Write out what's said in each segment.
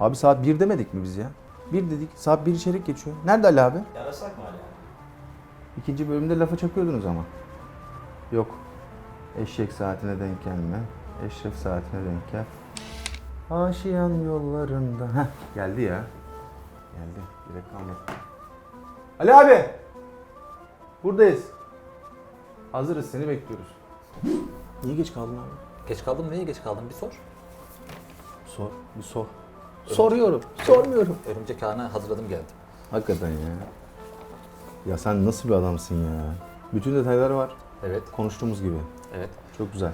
Abi saat 1 demedik mi biz ya? 1 dedik. Saat 1 içerik geçiyor. Nerede Ali abi? Yarasak mı hala? İkinci bölümde lafa çakıyordunuz ama. Yok. Eşek saatine denk gelme. Eşref saatine denk gel. Aşiyan yollarında. Heh geldi ya. Geldi. Direkt kalmadı. Ali abi! Buradayız. Hazırız seni bekliyoruz. Niye geç kaldın abi? Geç kaldım neye geç kaldım bir sor. Sor. Bir sor. Soruyorum. Sormuyorum. Örümcek ağını hazırladım geldim. Hakikaten ya. Ya sen nasıl bir adamsın ya? Bütün detayları var. Evet, Konuştuğumuz gibi. evet. Çok güzel.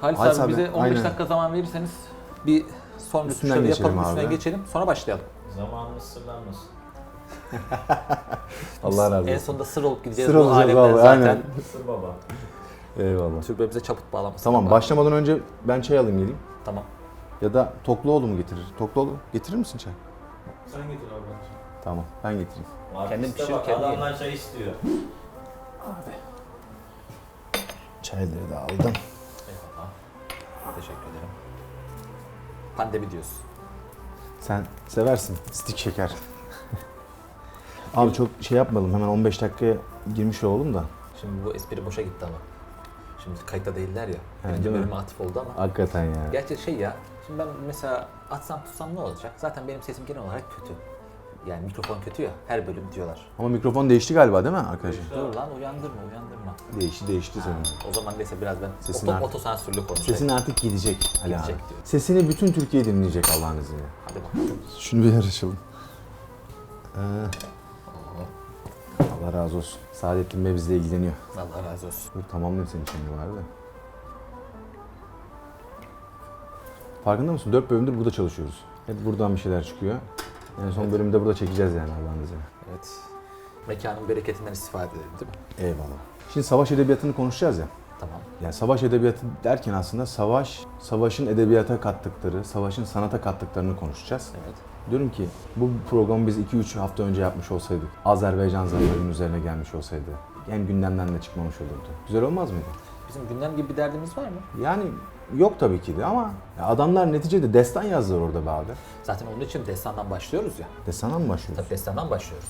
Halis, Halis abi, abi, bize 15 aynen. dakika zaman verirseniz bir son Üstünden geçelim yapalım, üstüne abi. geçelim. Sonra başlayalım. Zamanımız sırlanmasın. Allah razı En olsun. sonunda sır olup gideceğiz Sır bu olacağız alemden vallahi, zaten. aynen. Sır baba. Eyvallah. Türbe bize çaput bağlamasın. Tamam ama- başlamadan önce ben çay alayım geleyim. Tamam. Ya da Tokluoğlu mu getirir? Tokluoğlu getirir misin çay? Sen getir abi. Tamam ben getireyim. Kendim pişir, bak, kendin ye. adamlar çay istiyor. Çayları da aldım. Eyvallah. Teşekkür ederim. Pandemi diyoruz. Sen seversin stik şeker. Abi çok şey yapmayalım hemen 15 dakikaya girmiş olalım da. Şimdi bu espri boşa gitti ama. Şimdi kayıtta değiller ya. Evet, Birinci değil mi? bölüme atıf oldu ama. Hakikaten ya. Gerçi şey ya, şimdi ben mesela atsam tutsam ne olacak? Zaten benim sesim genel olarak kötü. Yani mikrofon kötü ya, her bölüm diyorlar. Ama mikrofon değişti galiba değil mi arkadaşlar? Dur lan uyandırma, uyandırma. Değişti değişti senin. O zaman neyse biraz ben Sesin oto, artık- otosansürlü konuşayım. Sesin artık gidecek Ali abi. Gidecek diyor. Sesini bütün Türkiye dinleyecek Allah'ın izniyle. Hadi bakalım. Şunu bir yarışalım. Ee, Allah razı olsun. Saadettin Bey bizle ilgileniyor. Allah razı olsun. Dur tamamlayayım senin şimdi var da. Farkında mısın? Dört bölümdür burada çalışıyoruz. Hep buradan bir şeyler çıkıyor. En son bölümde burada çekeceğiz yani Allah'ın izniyle. Evet. Mekanın bereketinden istifade edelim değil mi? Eyvallah. Şimdi savaş edebiyatını konuşacağız ya. Tamam. Yani savaş edebiyatı derken aslında savaş, savaşın edebiyata kattıkları, savaşın sanata kattıklarını konuşacağız. Evet. Diyorum ki bu programı biz 2-3 hafta önce yapmış olsaydık, Azerbaycan zaferinin üzerine gelmiş olsaydı, hem gündemden de çıkmamış olurdu. Güzel olmaz mıydı? Bizim gündem gibi bir derdimiz var mı? Yani yok tabii ki de ama adamlar neticede destan yazdılar orada be abi. Zaten onun için destandan başlıyoruz ya. Destana mı başlıyoruz? Tabii destandan başlıyoruz.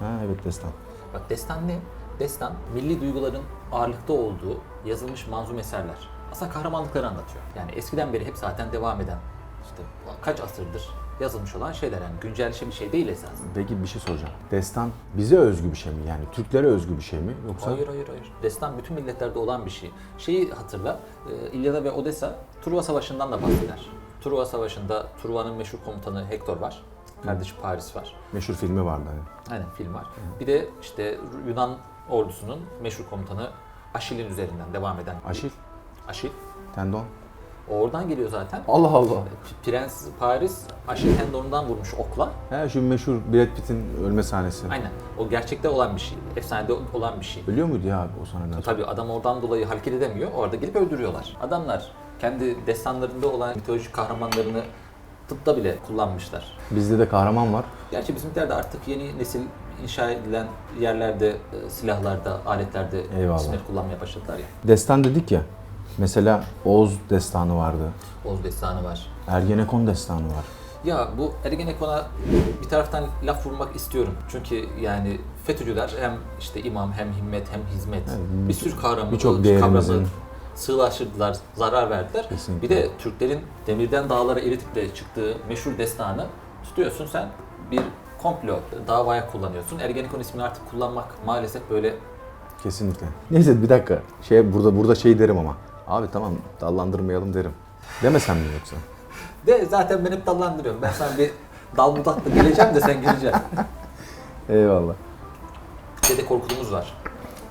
Ha evet destan. Bak destan ne? Destan, milli duyguların ağırlıkta olduğu yazılmış manzum eserler. Aslında kahramanlıkları anlatıyor. Yani eskiden beri hep zaten devam eden, işte kaç asırdır yazılmış olan şeyler. Yani güncel şey bir şey değil esasında. Peki bir şey soracağım. Destan bize özgü bir şey mi? Yani Türklere özgü bir şey mi? Yoksa Hayır hayır hayır. Destan bütün milletlerde olan bir şey. Şeyi hatırla, e, İlyada ve Odessa Truva Savaşı'ndan da bahseder. Truva Savaşı'nda Truva'nın meşhur komutanı Hektor var. Kardeşi Paris var. meşhur filmi vardı hani. Aynen film var. Bir de işte Yunan ordusunun meşhur komutanı Aşil'in üzerinden devam eden. Aşil, Aşil. tendon. Oradan geliyor zaten. Allah Allah. Prens Paris Aşil tendonundan vurmuş okla. He şu meşhur Brad Pitt'in ölme sahnesi. Aynen. O gerçekte olan bir şey. Efsanede olan bir şey. Ölüyor muydu ya abi o sahneden? Tabii adam oradan dolayı hareket edemiyor. Orada gelip öldürüyorlar. Adamlar kendi destanlarında olan mitolojik kahramanlarını tıpta bile kullanmışlar. Bizde de kahraman var. Gerçi bizimkilerde artık yeni nesil inşa edilen yerlerde, e, silahlarda, aletlerde Eyvallah. isimleri kullanmaya başladılar ya. Destan dedik ya. Mesela Oğuz destanı vardı. Oğuz destanı var. Ergenekon destanı var. Ya bu Ergenekon'a bir taraftan laf vurmak istiyorum. Çünkü yani FETÖ'cüler hem işte imam hem himmet hem hizmet Evet, bir sürü kavramı, birçok değerimizin- sığlaştırdılar, zarar verdiler. Kesinlikle. Bir de Türklerin demirden dağlara eritip de çıktığı meşhur destanı tutuyorsun sen bir komplo davaya kullanıyorsun. Ergenekon ismini artık kullanmak maalesef böyle Kesinlikle. Neyse bir dakika. Şey burada burada şey derim ama. Abi tamam dallandırmayalım derim. Demesem mi yoksa? de zaten ben hep dallandırıyorum. Ben sana bir dal budakla geleceğim de sen gireceksin. Eyvallah. Dede Korkut'umuz var.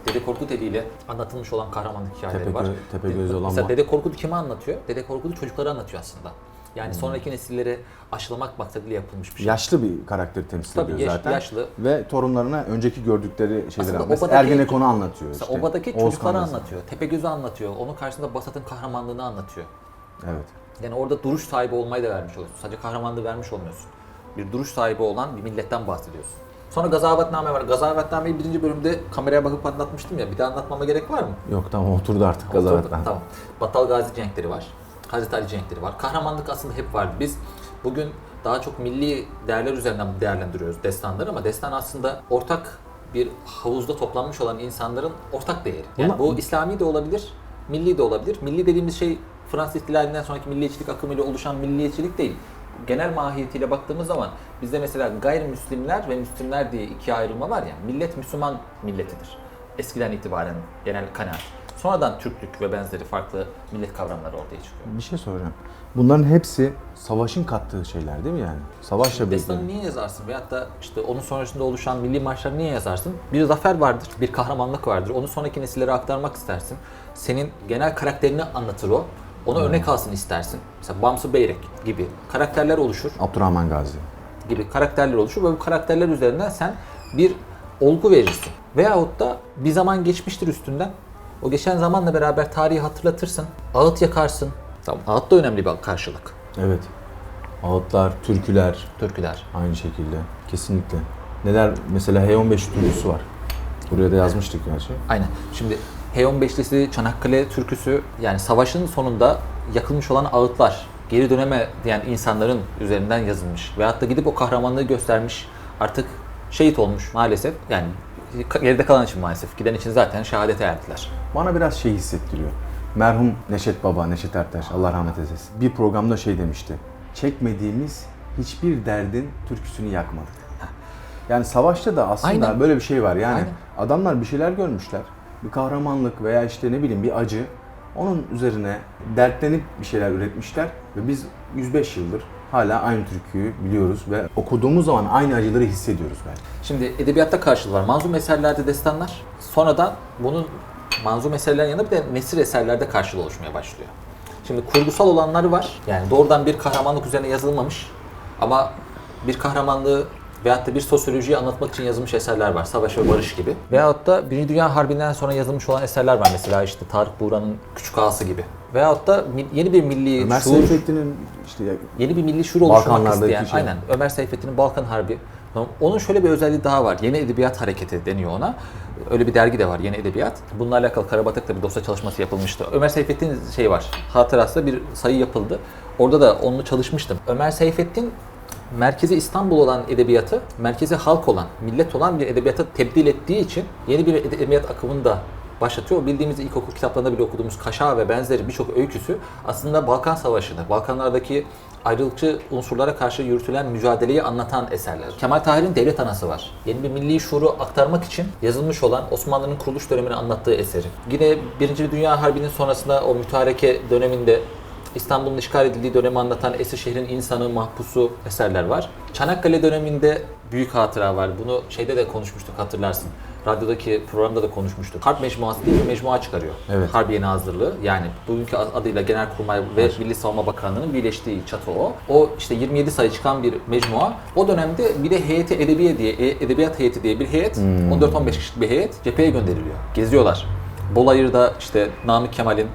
Dede Korkut eliyle anlatılmış olan kahramanlık hikayeleri var. Tepegö- Tepegöz'ü olan Mesela var. Dede Korkut kime anlatıyor? Dede Korkut'u çocuklara anlatıyor aslında. Yani sonraki nesillere aşılamak maksadıyla yapılmış bir şey. Yaşlı bir karakteri temsil Tabii, ediyor yaş- zaten. yaşlı. Ve torunlarına önceki gördükleri şeyleri Aslında anlatıyor. Obadaki- Ergenekon'u anlatıyor Mesela işte. obadaki Oğuz çocuklara Kanlısı. anlatıyor. Tepegöz'ü anlatıyor. Onun karşısında Basat'ın kahramanlığını anlatıyor. Evet. Yani orada duruş sahibi olmayı da vermiş oluyorsun. Sadece kahramanlığı vermiş olmuyorsun. Bir duruş sahibi olan bir milletten bahsediyorsun. Sonra Gazavetname var. Gazavetnameyi birinci bölümde kameraya bakıp anlatmıştım ya. Bir daha anlatmama gerek var mı? Yok tamam oturdu artık Gazavet'ten. Tamam. Battal Gazi cenkleri var. Hazreti Ali cenkleri var. Kahramanlık aslında hep vardı. Biz Bugün daha çok milli değerler üzerinden değerlendiriyoruz destanları ama destan aslında ortak bir havuzda toplanmış olan insanların ortak değeri. Yani bu İslami de olabilir, milli de olabilir. Milli dediğimiz şey Fransız ihtilalinden sonraki milliyetçilik akımıyla oluşan milliyetçilik değil. Genel mahiyetiyle baktığımız zaman bizde mesela gayrimüslimler ve Müslümler diye iki ayrılma var ya. Millet Müslüman milletidir. Eskiden itibaren genel kanaat. Sonradan Türklük ve benzeri farklı millet kavramları ortaya çıkıyor. Bir şey soracağım. Bunların hepsi savaşın kattığı şeyler değil mi yani? Savaşla Destanı niye yazarsın? Veyahut da işte onun sonrasında oluşan milli marşları niye yazarsın? Bir zafer vardır, bir kahramanlık vardır. Onu sonraki nesillere aktarmak istersin. Senin genel karakterini anlatır o. Ona örnek alsın istersin. Mesela Bamsı Beyrek gibi karakterler oluşur. Abdurrahman Gazi. gibi karakterler oluşur ve bu karakterler üzerinden sen bir olgu verirsin. Veyahut da bir zaman geçmiştir üstünden. O geçen zamanla beraber tarihi hatırlatırsın. Ağıt yakarsın. Tamam. Ağıt da önemli bir karşılık. Evet. Ağıtlar, türküler Türküler. aynı şekilde. Kesinlikle. Neler mesela H15 türküsü var. Buraya da yazmıştık gerçi. Aynen. Şimdi H15'lisi Çanakkale türküsü yani savaşın sonunda yakılmış olan ağıtlar geri döneme diyen insanların üzerinden yazılmış. Veyahut da gidip o kahramanlığı göstermiş artık şehit olmuş maalesef. Yani geride kalan için maalesef. Giden için zaten şehadete erdiler. Bana biraz şey hissettiriyor. Merhum Neşet Baba, Neşet Ertaş, Allah rahmet eylesin. Bir programda şey demişti. Çekmediğimiz hiçbir derdin türküsünü yakmadık. Yani savaşta da aslında Aynen. böyle bir şey var. Yani Aynen. adamlar bir şeyler görmüşler. Bir kahramanlık veya işte ne bileyim bir acı. Onun üzerine dertlenip bir şeyler üretmişler ve biz 105 yıldır hala aynı türküyü biliyoruz ve okuduğumuz zaman aynı acıları hissediyoruz belki. Şimdi edebiyatta karşılığı var. Manzum eserlerde destanlar. Sonradan bunun manzum eserlerin yanında bir de nesir eserlerde karşılığı oluşmaya başlıyor. Şimdi kurgusal olanları var. Yani doğrudan bir kahramanlık üzerine yazılmamış ama bir kahramanlığı veyahut da bir sosyolojiyi anlatmak için yazılmış eserler var. Savaş ve Barış gibi. Veyahut da Birinci Dünya Harbi'nden sonra yazılmış olan eserler var. Mesela işte Tarık Buğra'nın Küçük Ağası gibi. Veyahut da yeni bir milli Ömer şuur, Seyfettin'in işte yeni bir milli şuur oluşturmak isteyen, şey. aynen Ömer Seyfettin'in Balkan Harbi. Onun şöyle bir özelliği daha var. Yeni Edebiyat Hareketi deniyor ona. Öyle bir dergi de var Yeni Edebiyat. Bununla alakalı Karabatık'ta bir dosya çalışması yapılmıştı. Ömer Seyfettin şey var. Hatırasında bir sayı yapıldı. Orada da onunla çalışmıştım. Ömer Seyfettin merkezi İstanbul olan edebiyatı, merkezi halk olan, millet olan bir edebiyata tebdil ettiği için yeni bir edebiyat akımını da başlatıyor. Bildiğimiz ilkokul kitaplarında bile okuduğumuz Kaşa ve benzeri birçok öyküsü aslında Balkan Savaşı'nı, Balkanlardaki ayrılıkçı unsurlara karşı yürütülen mücadeleyi anlatan eserler. Kemal Tahir'in Devlet Anası var. Yeni bir milli şuuru aktarmak için yazılmış olan Osmanlı'nın kuruluş dönemini anlattığı eseri. Yine Birinci Dünya Harbi'nin sonrasında o mütareke döneminde İstanbul'un işgal edildiği dönemi anlatan Esirşehir'in insanı, mahpusu eserler var. Çanakkale döneminde büyük hatıra var. Bunu şeyde de konuşmuştuk hatırlarsın. Radyodaki programda da konuşmuştuk. Harp Mecmuası diye bir mecmua çıkarıyor. Evet. Harbiye Nazırlığı yani bugünkü adıyla Genelkurmay ve Milli Savunma Bakanlığı'nın birleştiği çatı o. O işte 27 sayı çıkan bir mecmua. O dönemde bir de heyeti edebiye diye, e- edebiyat heyeti diye bir heyet, 14-15 kişilik bir heyet cepheye gönderiliyor. Geziyorlar. Bolayır'da işte Namık Kemal'in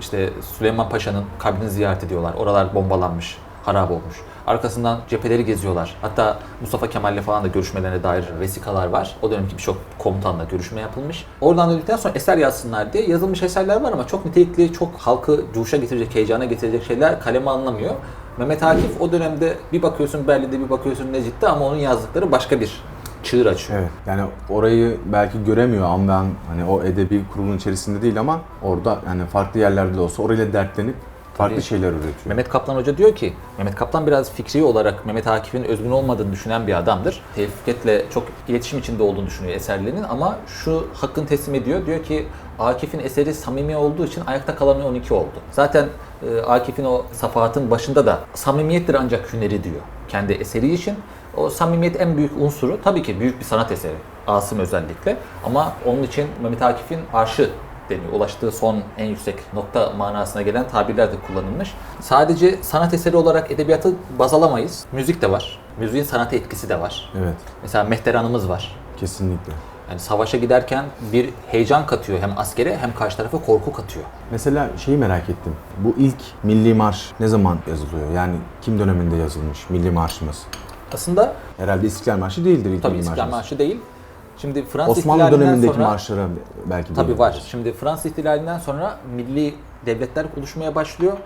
işte Süleyman Paşa'nın kabrini ziyaret ediyorlar. Oralar bombalanmış, harap olmuş. Arkasından cepheleri geziyorlar. Hatta Mustafa Kemal'le falan da görüşmelerine dair vesikalar var. O dönemki birçok komutanla görüşme yapılmış. Oradan döndükten sonra eser yazsınlar diye yazılmış eserler var ama çok nitelikli, çok halkı cuşa getirecek, heyecana getirecek şeyler kaleme alınamıyor. Mehmet Akif o dönemde bir bakıyorsun Berlin'de bir bakıyorsun Necit'te ama onun yazdıkları başka bir çığır açıyor. Evet. Yani orayı belki göremiyor an ben hani o edebi kurulun içerisinde değil ama orada yani farklı yerlerde de olsa orayla dertlenip farklı Tabii. şeyler üretiyor. Mehmet Kaplan Hoca diyor ki, Mehmet Kaplan biraz fikri olarak Mehmet Akif'in özgün olmadığını düşünen bir adamdır. Tevfik Fikret'le çok iletişim içinde olduğunu düşünüyor eserlerinin ama şu hakkını teslim ediyor. Diyor ki Akif'in eseri samimi olduğu için ayakta kalan 12 oldu. Zaten e, Akif'in o safahatın başında da samimiyettir ancak hüneri diyor. Kendi eseri için. O samimiyet en büyük unsuru. Tabii ki büyük bir sanat eseri. Asım özellikle. Ama onun için Mehmet Akif'in arşı deniyor. Ulaştığı son en yüksek nokta manasına gelen tabirler de kullanılmış. Sadece sanat eseri olarak edebiyatı baz alamayız. Müzik de var. Müziğin sanata etkisi de var. Evet. Mesela Mehteranımız var. Kesinlikle. Yani savaşa giderken bir heyecan katıyor hem askere hem karşı tarafa korku katıyor. Mesela şeyi merak ettim. Bu ilk milli marş ne zaman yazılıyor? Yani kim döneminde yazılmış milli marşımız? Aslında Herhalde İstiklal Marşı değildir ilk tabii milli İstiklal. Marşı değil. Şimdi Fransız Osmanlı dönemindeki sonra, marşlara belki Tabii var. Şimdi Fransız ihtilalinden sonra milli devletler oluşmaya başlıyor.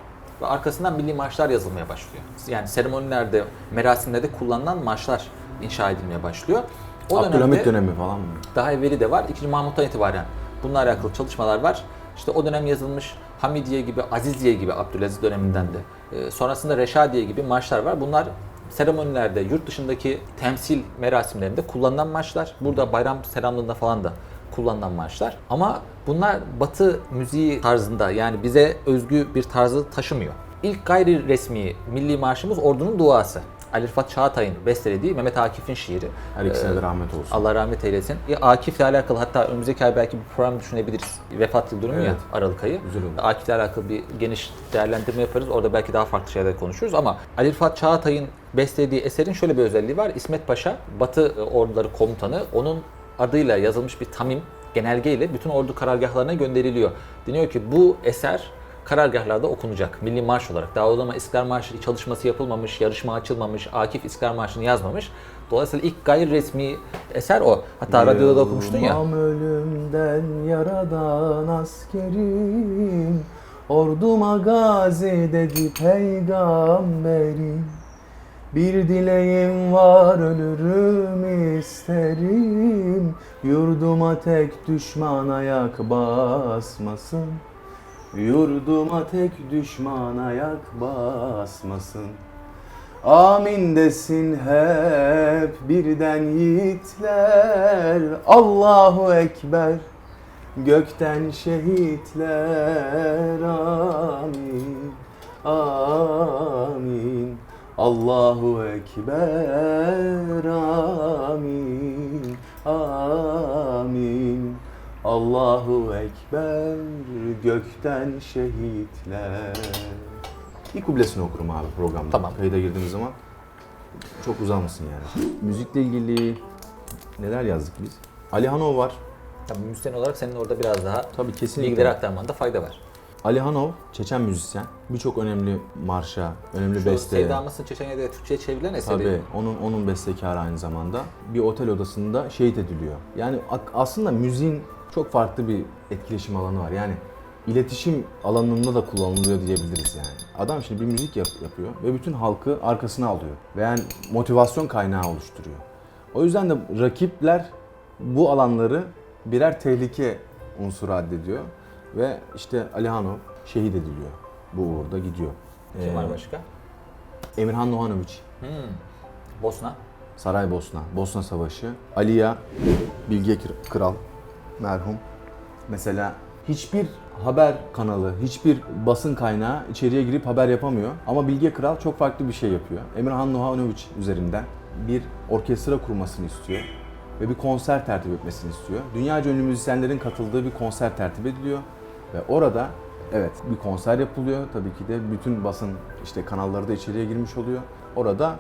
ve arkasından milli marşlar yazılmaya başlıyor. Yani seremonilerde, merasimlerde kullanılan marşlar inşa edilmeye başlıyor. O Abdülhamit dönemi falan mı? daha evveli de var. 2. Mahmut'tan itibaren bununla alakalı çalışmalar var. İşte o dönem yazılmış Hamidiye gibi, Aziziye gibi Abdülaziz döneminden de. e, sonrasında Reşadiye gibi marşlar var. Bunlar seremonilerde, yurt dışındaki temsil merasimlerinde kullanılan marşlar. Burada bayram selamlığında falan da kullanılan marşlar. Ama bunlar Batı müziği tarzında yani bize özgü bir tarzı taşımıyor. İlk gayri resmi milli marşımız Ordu'nun Duası. Ali Rıfat Çağatay'ın bestelediği Mehmet Akif'in şiiri. Her ikisine de rahmet olsun. Allah rahmet eylesin. Ya Akif'le alakalı hatta önümüzdeki ay belki bir program düşünebiliriz. Vefat yıl dönümü ya Evet. Aralık ayı. Güzel olur. Akif'le alakalı bir geniş değerlendirme yaparız. Orada belki daha farklı şeyler konuşuruz ama Ali Rıfat Çağatay'ın bestelediği eserin şöyle bir özelliği var. İsmet Paşa, Batı e, orduları komutanı, onun adıyla yazılmış bir tamim genelgeyle bütün ordu karargahlarına gönderiliyor. Deniyor ki bu eser karargahlarda okunacak. Milli marş olarak. Daha o zaman İstiklal Marşı çalışması yapılmamış, yarışma açılmamış, Akif İstiklal Marşı'nı yazmamış. Dolayısıyla ilk gayri resmi eser o. Hatta radyoda da okumuştun ya. Yılmam ölümden yaradan askerim Orduma gazi dedi peygamberim Bir dileğim var ölürüm isterim. Yurduma tek düşman ayak basmasın. Yurduma tek düşman ayak basmasın. Amin desin hep birden yiğitler. Allahu Ekber gökten şehitler. Amin Amin Allahu Ekber Amin Amin Allahu Ekber gökten şehitler bir kublesini okurum abi programda. Tamam. Kayıda girdiğimiz zaman çok uzamasın yani. Müzikle ilgili neler yazdık biz? Ali Hanov var. Tabii müzisyen olarak senin orada biraz daha Tabii kesinlikle. bilgileri aktarmanda fayda var. Ali Hanov, Çeçen müzisyen. Birçok önemli marşa, önemli Şu beste. Sevdamızın Çeçenya'da Türkçe'ye çevrilen eseri. Tabii onun onun bestekarı aynı zamanda. Bir otel odasında şehit ediliyor. Yani aslında müziğin çok farklı bir etkileşim alanı var. Yani iletişim alanında da kullanılıyor diyebiliriz yani. Adam şimdi bir müzik yap- yapıyor ve bütün halkı arkasına alıyor. Ve yani motivasyon kaynağı oluşturuyor. O yüzden de rakipler bu alanları birer tehlike unsuru addediyor. Ve işte Alihanov şehit ediliyor. Bu uğurda gidiyor. Kim Ee, var başka? Emirhan Nohanoviç Hmm. Bosna. Saraybosna, Bosna Savaşı, Aliya, Bilge Kral, merhum. Mesela hiçbir haber kanalı, hiçbir basın kaynağı içeriye girip haber yapamıyor. Ama Bilge Kral çok farklı bir şey yapıyor. Emirhan Nohanoviç üzerinden bir orkestra kurmasını istiyor ve bir konser tertip etmesini istiyor. Dünyaca ünlü müzisyenlerin katıldığı bir konser tertip ediliyor ve orada evet bir konser yapılıyor. Tabii ki de bütün basın işte kanalları da içeriye girmiş oluyor. Orada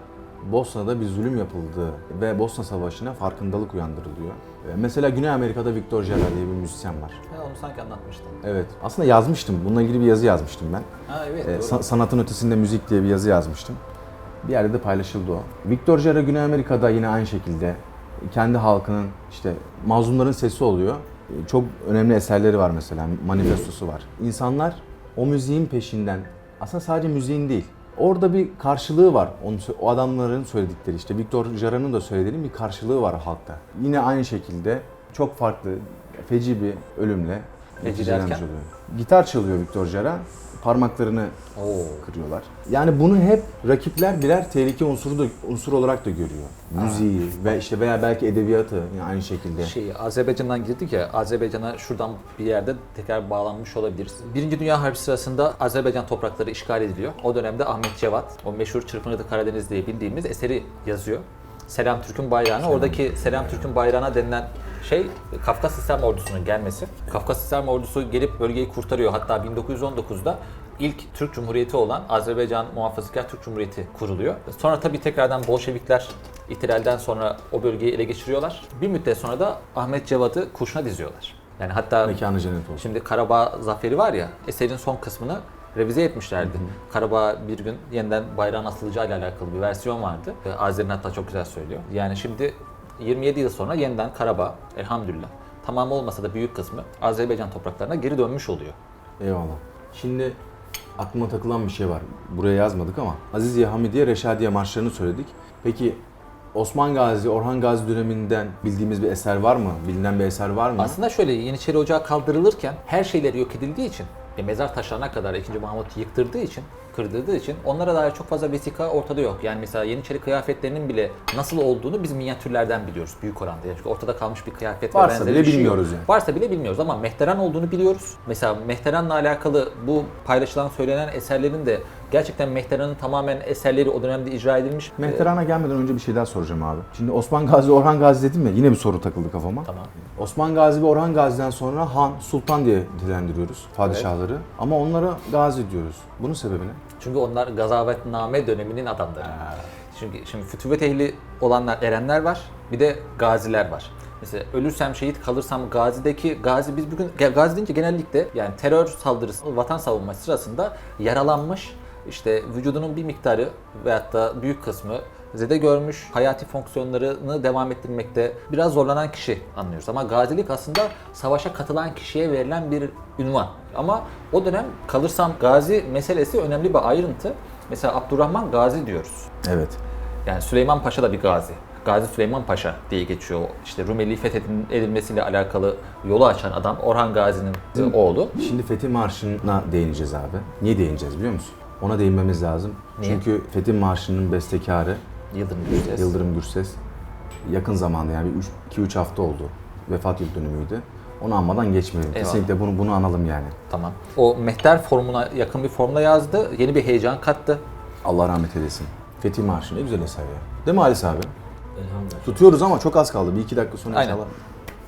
Bosna'da bir zulüm yapıldığı ve Bosna Savaşı'na farkındalık uyandırılıyor. Mesela Güney Amerika'da Victor Jara diye bir müzisyen var. Ha, onu sanki anlatmıştın. Evet. Aslında yazmıştım. Bununla ilgili bir yazı yazmıştım ben. Ha evet. Ee, doğru. sa- sanatın ötesinde müzik diye bir yazı yazmıştım. Bir yerde de paylaşıldı o. Victor Jara Güney Amerika'da yine aynı şekilde kendi halkının işte mazlumların sesi oluyor. Çok önemli eserleri var mesela, manifestosu var. İnsanlar o müziğin peşinden, aslında sadece müziğin değil, orada bir karşılığı var. Onu, sö- o adamların söyledikleri işte Victor Jara'nın da söylediğinin bir karşılığı var halkta. Yine aynı şekilde çok farklı, feci bir ölümle Feci derken? oluyor. Gitar çalıyor Victor Jara, parmaklarını Oo. kırıyorlar. Yani bunu hep rakipler birer tehlike unsuru da unsur olarak da görüyor. Müziği ve işte veya belki edebiyatı yine aynı şekilde. Şey, Azerbaycan'dan girdik ya, Azerbaycan'a şuradan bir yerde tekrar bağlanmış olabiliriz. Birinci Dünya Harbi sırasında Azerbaycan toprakları işgal ediliyor. O dönemde Ahmet Cevat, o meşhur Çırpınırdı Karadeniz diye bildiğimiz eseri yazıyor. Selam Türk'ün bayrağına. Oradaki Selam Türk'ün bayrağına denilen şey Kafkas İslam Ordusu'nun gelmesi. Kafkas İslam Ordusu gelip bölgeyi kurtarıyor. Hatta 1919'da ilk Türk Cumhuriyeti olan Azerbaycan Muhafazakar Türk Cumhuriyeti kuruluyor. Sonra tabii tekrardan Bolşevikler ihtilalden sonra o bölgeyi ele geçiriyorlar. Bir müddet sonra da Ahmet Cevat'ı kurşuna diziyorlar. Yani hatta Mekanı cennet olsun. Şimdi Karabağ zaferi var ya, eserin son kısmını revize etmişlerdi. Karabağ bir gün yeniden bayrağın asılacağı ile alakalı bir versiyon vardı. Ee, Azer'in hatta çok güzel söylüyor. Yani şimdi 27 yıl sonra yeniden Karabağ elhamdülillah tamamı olmasa da büyük kısmı Azerbaycan topraklarına geri dönmüş oluyor. Eyvallah. Şimdi aklıma takılan bir şey var. Buraya yazmadık ama Aziziye, Hamidiye, Reşadiye marşlarını söyledik. Peki Osman Gazi, Orhan Gazi döneminden bildiğimiz bir eser var mı? Bilinen bir eser var mı? Aslında şöyle Yeniçeri Ocağı kaldırılırken her şeyleri yok edildiği için e, mezar taşlarına kadar 2. Mahmut yıktırdığı için, kırdırdığı için onlara dair çok fazla vesika ortada yok. Yani mesela Yeniçeri kıyafetlerinin bile nasıl olduğunu biz minyatürlerden biliyoruz büyük oranda. Yani çünkü ortada kalmış bir kıyafet ve Varsa benzeri bile bir şey yok. bilmiyoruz yani. Varsa bile bilmiyoruz ama Mehteran olduğunu biliyoruz. Mesela Mehteran'la alakalı bu paylaşılan söylenen eserlerin de gerçekten Mehteran'ın tamamen eserleri o dönemde icra edilmiş. Mehteran'a gelmeden önce bir şey daha soracağım abi. Şimdi Osman Gazi, Orhan Gazi dedim ya yine bir soru takıldı kafama. Tamam. Osman Gazi ve Orhan Gazi'den sonra Han, Sultan diye dilendiriyoruz padişahları. Ama onlara Gazi diyoruz. Bunun sebebi ne? Çünkü onlar gazavetname döneminin adamları. Çünkü şimdi fütüvet ehli olanlar erenler var, bir de gaziler var. Mesela ölürsem şehit kalırsam gazideki gazi biz bugün gazi deyince genellikle yani terör saldırısı vatan savunması sırasında yaralanmış işte vücudunun bir miktarı veyahut da büyük kısmı zede görmüş, hayati fonksiyonlarını devam ettirmekte biraz zorlanan kişi anlıyoruz. Ama gazilik aslında savaşa katılan kişiye verilen bir ünvan. Ama o dönem kalırsam gazi meselesi önemli bir ayrıntı. Mesela Abdurrahman Gazi diyoruz. Evet. Yani Süleyman Paşa da bir gazi. Gazi Süleyman Paşa diye geçiyor. İşte Rumeli fethedilmesiyle alakalı yolu açan adam Orhan Gazi'nin oğlu. Şimdi Fethi Marşı'na değineceğiz abi. Niye değineceğiz biliyor musun? Ona değinmemiz lazım. Niye? Çünkü Fethi Marşı'nın bestekarı Yıldırım Gürses. Yıldırım Gürses yakın zamanda yani 2-3 hafta oldu. Vefat yıl dönümüydü. Onu anmadan geçmeyelim. Eyvallah. Kesinlikle bunu bunu analım yani. Tamam. O mehter formuna yakın bir formla yazdı. Yeni bir heyecan kattı. Allah rahmet eylesin. Fethi Marşı ne güzel eser ya. Değil mi Halis abi? Elhamdülillah. Tutuyoruz ama çok az kaldı. Bir iki dakika sonra Aynen. inşallah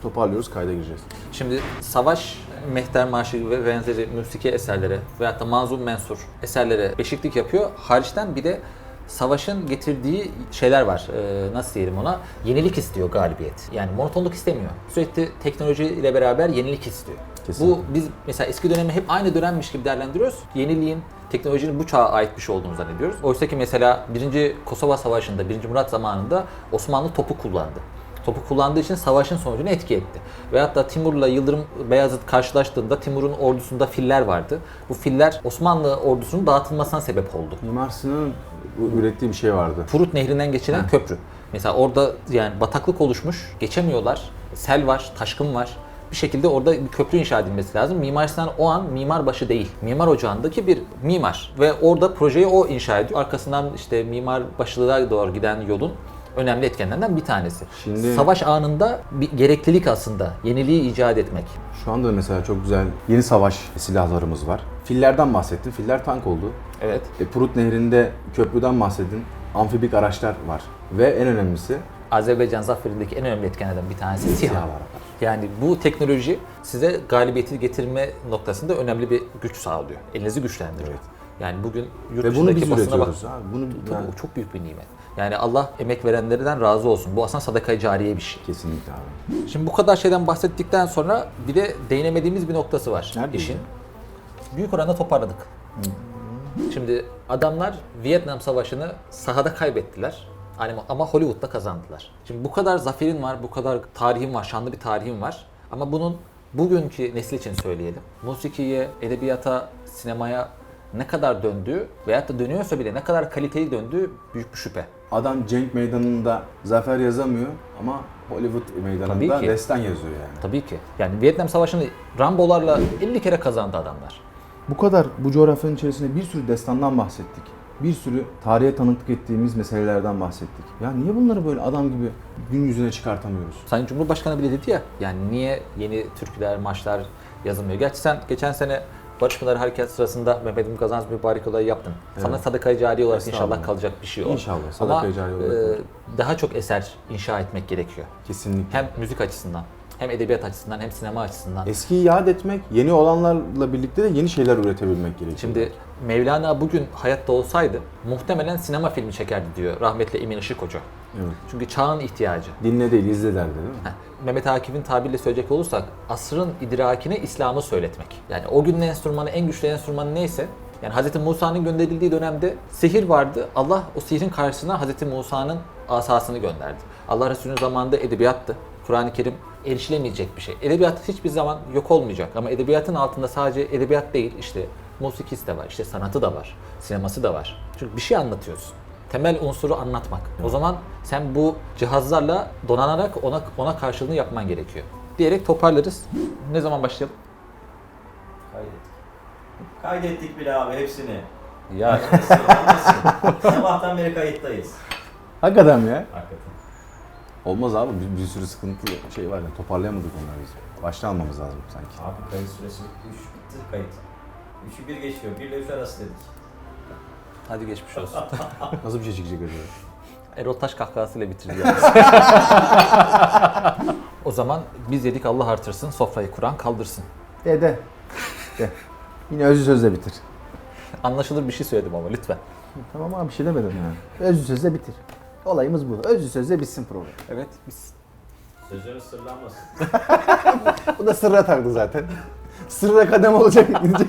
toparlıyoruz, kayda gireceğiz. Şimdi savaş, mehter marşı ve benzeri müziki eserlere veyahut da manzum mensur eserlere beşiklik yapıyor. Hariçten bir de savaşın getirdiği şeyler var. Ee, nasıl diyelim ona? Yenilik istiyor galibiyet. Yani monotonluk istemiyor. Sürekli teknoloji ile beraber yenilik istiyor. Kesinlikle. Bu biz mesela eski dönemi hep aynı dönemmiş gibi değerlendiriyoruz. Yeniliğin, teknolojinin bu çağa ait bir şey olduğunu zannediyoruz. Oysa ki mesela 1. Kosova Savaşı'nda, 1. Murat zamanında Osmanlı topu kullandı. Topu kullandığı için savaşın sonucunu etki etti. Veyahut da Timur'la Yıldırım Beyazıt karşılaştığında Timur'un ordusunda filler vardı. Bu filler Osmanlı ordusunun dağıtılmasına sebep oldu. Mimar Sinan'ın ürettiği bir şey vardı. Furut Nehri'nden geçilen köprü. Mesela orada yani bataklık oluşmuş, geçemiyorlar. Sel var, taşkın var. Bir şekilde orada bir köprü inşa edilmesi lazım. Mimar Sinan o an mimar başı değil. Mimar ocağındaki bir mimar. Ve orada projeyi o inşa ediyor. Arkasından işte mimar başlılığa doğru giden yolun önemli etkenlerinden bir tanesi. Şimdi- Savaş anında bir gereklilik aslında. Yeniliği icat etmek. Şu anda mesela çok güzel yeni savaş silahlarımız var. Fillerden bahsettin. Filler tank oldu. Evet. E, Prut Nehri'nde köprüden bahsettin. Amfibik araçlar var. Ve en önemlisi Azerbaycan zaferindeki en önemli etkenlerden bir tanesi SİHA. silahlar var. Yani bu teknoloji size galibiyeti getirme noktasında önemli bir güç sağlıyor. Elinizi güçlendiriyor. Evet. Yani bugün yurt Ve bunu biz dışındaki basına bak. Abi. Bunu Tabii yani- o çok büyük bir nimet. Yani Allah emek verenlerden razı olsun. Bu aslında sadaka cariye bir şey. Kesinlikle abi. Şimdi bu kadar şeyden bahsettikten sonra bir de değinemediğimiz bir noktası var Neredeydi? işin. Büyük oranda toparladık. Şimdi adamlar Vietnam Savaşı'nı sahada kaybettiler. Yani ama Hollywood'da kazandılar. Şimdi bu kadar zaferin var, bu kadar tarihin var, şanlı bir tarihin var. Ama bunun bugünkü nesil için söyleyelim. Musikiye, edebiyata, sinemaya ne kadar döndüğü veyahut da dönüyorsa bile ne kadar kaliteli döndüğü büyük bir şüphe. Adam cenk meydanında zafer yazamıyor ama Hollywood Tabii meydanında ki. destan yazıyor yani. Tabii ki. Yani Vietnam Savaşı'nı Rambo'larla 50 kere kazandı adamlar. Bu kadar bu coğrafyanın içerisinde bir sürü destandan bahsettik. Bir sürü tarihe tanıklık ettiğimiz meselelerden bahsettik. Ya niye bunları böyle adam gibi gün yüzüne çıkartamıyoruz? Sayın Cumhurbaşkanı bile dedi ya yani niye yeni türküler, marşlar yazılmıyor. Gerçi sen geçen sene Barış Pınarı Harekat sırasında Mehmet Emin Kazanç mübarek olayı yaptın. Sana Evet. sadaka cari olarak inşallah kalacak bir şey o. İnşallah, sadaka-i Ama cari olarak. e, daha çok eser inşa etmek gerekiyor. Kesinlikle. Hem müzik açısından, hem edebiyat açısından, hem sinema açısından. Eskiyi yad etmek, yeni olanlarla birlikte de yeni şeyler üretebilmek gerekiyor. Şimdi Mevlana bugün hayatta olsaydı muhtemelen sinema filmi çekerdi diyor rahmetli Emin Işık Hoca. evet. Çünkü çağın ihtiyacı. dinle değil izle derdi değil mi? Heh, Mehmet Akif'in tabiriyle söyleyecek olursak asrın idrakine İslam'ı söyletmek. Yani o günün enstrümanı en güçlü enstrümanı neyse yani Hz. Musa'nın gönderildiği dönemde sihir vardı. Allah o sihrin karşısına Hz. Musa'nın asasını gönderdi. Allah Resulü'nün zamanında edebiyattı. Kur'an-ı Kerim erişilemeyecek bir şey. Edebiyat hiçbir zaman yok olmayacak ama edebiyatın altında sadece edebiyat değil işte musikisi de var, işte sanatı da var, sineması da var. Çünkü bir şey anlatıyorsun. Temel unsuru anlatmak. O zaman sen bu cihazlarla donanarak ona ona karşılığını yapman gerekiyor. Diyerek toparlarız. Ne zaman başlayalım? Kaydettik. Kaydettik bile abi hepsini. Ya. Sabahtan beri kayıttayız. Hakikaten mi ya? Hakikaten. Olmaz abi bir, bir sürü sıkıntı şey var ya toparlayamadık onları biz. Baştan almamız lazım sanki. Abi kayıt süresi 3 bitti kayıt. 3'ü 1 geçiyor. 1 ile 3 arası dedik. hadi geçmiş olsun. Nasıl bir şey çıkacak acaba? Erol Taş kahkahasıyla bitirdi yalnız. o zaman biz yedik Allah artırsın, sofrayı kuran kaldırsın. De de. De. Yine özlü sözle bitir. Anlaşılır bir şey söyledim ama lütfen. Tamam abi bir şey demedim yani. Özlü sözle bitir. Olayımız bu. Özlü sözle bitsin program. Evet biz Sözleriniz sırlanmasın. Bu da sırra taktı zaten. Sırra kadem olacak gidecek.